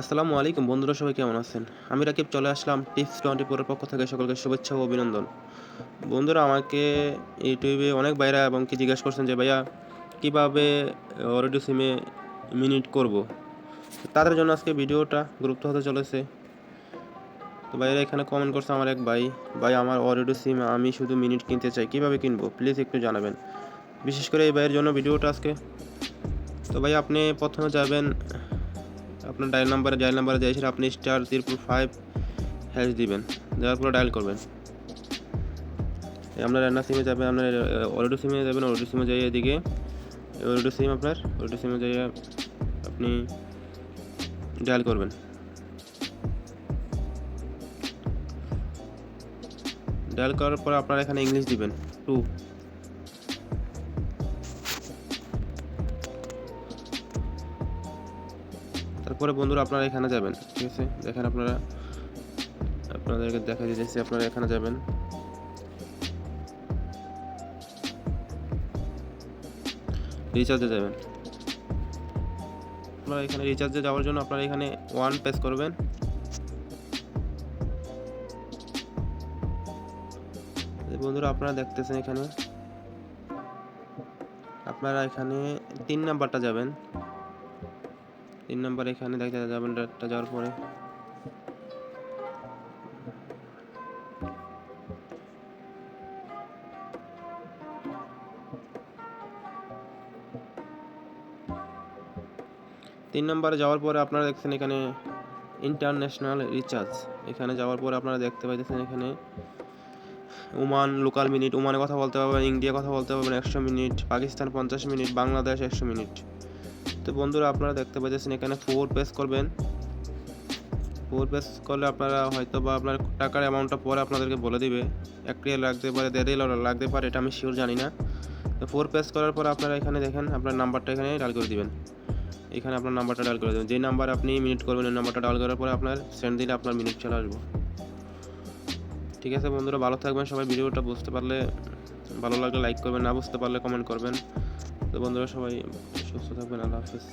আসসালামু আলাইকুম বন্ধুরা, সবাই কেমন আছেন? আমি রাকিব, চলে আসলাম টিপস টোয়েন্টি ফোরের পক্ষ থেকে সকলকে শুভেচ্ছা ও অভিনন্দন। বন্ধুরা, আমাকে ইউটিউবে অনেক ভাইরা এবং কি জিজ্ঞেস করছেন যে, ভাইয়া, কীভাবে অরেডো সিমে মিনিট করব? তাদের জন্য আজকে ভিডিওটা গুরুত্ব হতে চলেছে। তো ভাইরা এখানে কমেন্ট করছে আমার এক ভাই ভাই, আমার অরেডো সিম আমি শুধু মিনিট কিনতে চাই, কীভাবে কিনবো? প্লিজ একটু জানাবেন। বিশেষ করে এই ভাইয়ের জন্য ভিডিওটা আজকে। তো ভাই আপনি প্রথমে যাবেন আপনার ডায়াল নাম্বারে ডায়াল নাম্বারে যাই সেটা আপনি স্টার ত্রিপুর ফাইভ হ্যাশ দিবেন। দেওয়ার পরে ডায়াল করবেন। আপনার রান্না সিমে যাবে, আপনার অরেডো সিমে যাবেন অরেডো সিমে যাই এদিকে অরেডো সিম আপনার অরেডো সিমে যাই আপনি ডায়াল করবেন। ডায়াল করার পর আপনার এখানে ইংলিশ দিবেন টু তারপরে বন্ধুরা আপনারা এখানে যাবেন, ঠিক আছে? দেখেন আপনারা, আপনাদেরকে দেখা দিতেছি আপনারা এখানে যাবেন। রিচার্জে যাবেন। আপনারা এখানে রিচার্জে যাওয়ার জন্য আপনারা এখানে ওয়ান প্রেস করবেন। বন্ধুরা আপনারা দেখতেছেন এখানে। আপনারা এখানে তিন নাম্বারটা যাবেন। তিন নাম্বার এখানে দেখতে যাবেন ডাটা যাওয়ার পরে। তিন নম্বরে যাওয়ার পরে আপনারা দেখছেন এখানে ইন্টারন্যাশনাল রিচার্জ এখানে যাওয়ার পরে আপনারা দেখতে পাইতেছেন এখানে ওমান লোকাল মিনিট ওমানে কথা বলতে পারবেন, ইন্ডিয়া কথা বলতে পারবেন একশো মিনিট, পাকিস্তান পঞ্চাশ মিনিট, বাংলাদেশ একশো মিনিট। তো বন্ধুরা আপনারা দেখতে পাচ্ছেন এখানে ফোর পেস করবেন। ফোর পেস করলে আপনারা হয়তো বা আপনার টাকার অ্যামাউন্টটা পরে আপনাদেরকে বলে দিবে। এক রিয়াল লাগতে পারে, দেড় রিয়াল লাগতে পারে, এটা আমি শিওর জানি না। তো ফোর পেস করার পর আপনারা এখানে দেখেন, আপনার নাম্বারটা এখানে ডাল করে দিবেন। এখানে আপনার নাম্বারটা ডাল করে দেবেন। যে নাম্বার আপনি মিনিট করবেন, ওই নাম্বারটা ডাল করার পরে আপনার সেন্ড দিলে আপনার মিনিট চলে আসব। ঠিক আছে বন্ধুরা, ভালো থাকবেন সবাই। ভিডিওটা বুঝতে পারলে ভালো লাগলে লাইক করবেন, না বুঝতে পারলে কমেন্ট করবেন। তো বন্ধুরা সবাই সুস্থ থাকবেন আল্লাহ হাফিজ।